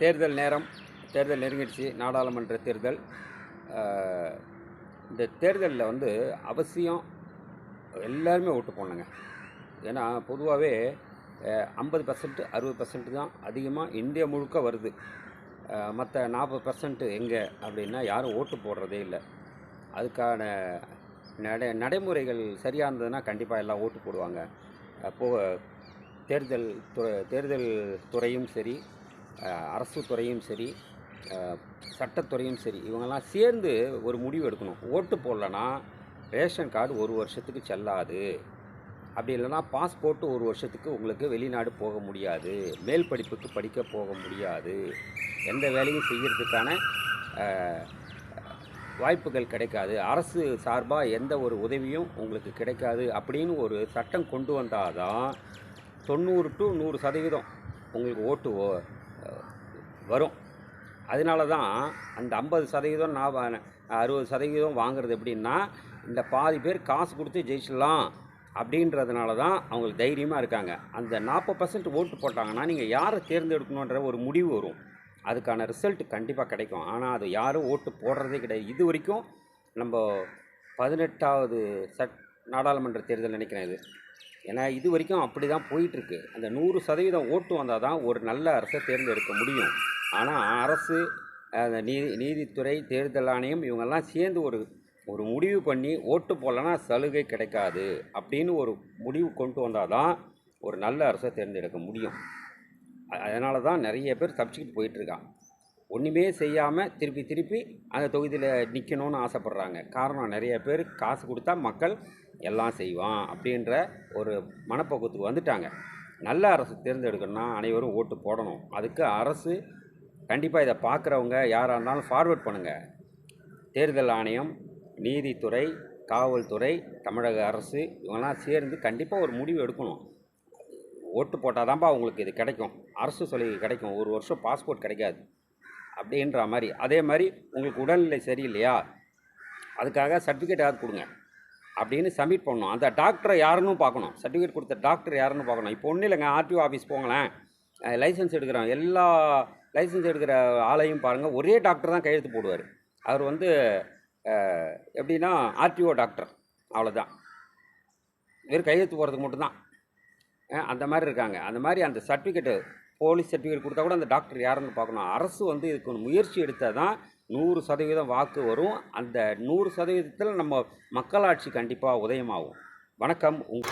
தேர்தல் நேரம் தேர்தல் நெருங்கிடுச்சு நாடாளுமன்ற தேர்தல். இந்த தேர்தலில் வந்து அவசியம் எல்லாருமே ஓட்டு போடணுங்க. ஏன்னா பொதுவாகவே ஐம்பது பர்சன்ட் அறுபது பர்சன்ட் தான் அதிகமாக இந்தியா முழுக்க வருது. மற்ற நாற்பது பர்சன்ட்டு எங்கே அப்படின்னா யாரும் ஓட்டு போடுறதே இல்லை. அதுக்கான நடை நடைமுறைகள் சரியாக இருந்ததுன்னா கண்டிப்பாக எல்லாம் ஓட்டு போடுவாங்க. அப்போ தேர்தல் துறை தேர்தல் துறையும் சரி அரசு துறையும் சரி சட்டத்துறையும் சரி இவங்கெல்லாம் சேர்ந்து ஒரு முடிவு எடுக்கணும். ஓட்டு போடலன்னா ரேஷன் கார்டு ஒரு வருஷத்துக்கு செல்லாது. அப்படி இல்லைன்னா பாஸ்போர்ட்டு ஒரு வருஷத்துக்கு உங்களுக்கு வெளிநாடு போக முடியாது. மேல் படிப்புக்கு படிக்க போக முடியாது. எந்த வேலையும் செய்கிறதுக்கான வாய்ப்புகள் கிடைக்காது. அரசு சார்பாக எந்த ஒரு உதவியும் உங்களுக்கு கிடைக்காது அப்படின்னு ஒரு சட்டம் கொண்டு வந்தால் தான் தொண்ணூறு டு நூறு சதவீதம் உங்களுக்கு ஓட்டு வரும். அதனால தான் அந்த ஐம்பது சதவீதம் நான் அறுபது சதவீதம் வாங்குறது எப்படின்னா இந்த பாதி பேர் காசு கொடுத்து ஜெயிச்சிடலாம் அப்படின்றதுனால தான் அவங்களுக்கு தைரியமாக இருக்காங்க. அந்த நாற்பது பர்சன்ட் ஓட்டு போட்டாங்கன்னா நீங்கள் யாரை தேர்ந்தெடுக்கணுன்ற ஒரு முடிவு வரும். அதுக்கான ரிசல்ட் கண்டிப்பாக கிடைக்கும். ஆனால் அது யாரும் ஓட்டு போடுறதே கிடையாது. இது வரைக்கும் நம்ம பதினெட்டாவது சட் நாடாளுமன்ற தேர்தல் நினைக்கிறேன் இது. ஏன்னா இது வரைக்கும் அப்படி தான் போயிட்டுருக்கு. அந்த நூறு சதவீதம் ஓட்டு வந்தால் தான் ஒரு நல்ல அரசை தேர்ந்தெடுக்க முடியும். ஆனால் அரசு அந்த நீதி நீதித்துறை தேர்தல் ஆணையம் இவங்கெல்லாம் சேர்ந்து ஒரு ஒரு முடிவு பண்ணி ஓட்டு போடலன்னா சலுகை கிடைக்காது அப்படின்னு ஒரு முடிவு கொண்டு வந்தால் தான் ஒரு நல்ல அரசை தேர்ந்தெடுக்க முடியும். அதனால தான் நிறைய பேர் தப்பிச்சுக்கிட்டு போயிட்டுருக்கான் ஒன்றுமே செய்யாமல் திருப்பி திருப்பி அந்த தொகுதியில் நிற்கணும்னு ஆசைப்பட்றாங்க. காரணம் நிறைய பேர் காசு கொடுத்தா மக்கள் எல்லாம் செய்வான் அப்படின்ற ஒரு மனப்பக்குவத்துக்கு வந்துட்டாங்க. நல்ல அரசு தேர்ந்தெடுக்கணும்னா அனைவரும் ஓட்டு போடணும். அதுக்கு அரசு கண்டிப்பாக இதை பார்க்குறவங்க யாராக இருந்தாலும் ஃபார்வர்ட் பண்ணுங்கள் தேர்தல் ஆணையம் நீதித்துறை காவல்துறை தமிழக அரசு இவங்கெல்லாம் சேர்ந்து கண்டிப்பாக ஒரு முடிவு எடுக்கணும். ஓட்டு போட்டால் தான்ப்பா அவங்களுக்கு இது கிடைக்கும். அரசு சலுகை கிடைக்கும். ஒரு வருஷம் பாஸ்போர்ட் கிடைக்காது. அப்படின்ற மாதிரி. அதே மாதிரி உங்களுக்கு உடல்நிலை சரியில்லையா? அதுக்காக சர்டிஃபிகேட் யார் கொடுங்க. அப்படின்னு சப்மிட் பண்ணணும். அந்த டாக்டரை யாருன்னு பார்க்கணும். சர்டிஃபிகேட் கொடுத்த டாக்டர் யாருன்னு பார்க்கணும். இப்போ ஒன்றும் இல்லைங்க. ஆர்டிஓ ஆஃபீஸ் போங்களேன். லைசன்ஸ் எடுக்கிறோம் எல்லா லைசன்ஸ் எடுக்கிற ஆளையும் பாருங்கள் ஒரே டாக்டர் தான் கையெழுத்து போடுவார். அவர் வந்து எப்படின்னா ஆர்டிஓ டாக்டர் அவ்வளோதான் வெறும் கையெழுத்து போகிறதுக்கு மட்டும்தான். அந்த மாதிரி இருக்காங்க. அந்த மாதிரி அந்த சர்டிஃபிகேட்டு போலீஸ் சர்டிஃபிகேட் கொடுத்தா கூட அந்த டாக்டர் யாருன்னு பார்க்கணும். அரசு வந்து இதுக்கு ஒரு முயற்சி எடுத்தால் தான் நூறு சதவீதம் வாக்கு வரும். அந்த நூறு சதவீதத்தில் நம்ம மக்களாட்சி கண்டிப்பாக உதயமாகும். வணக்கம். உங்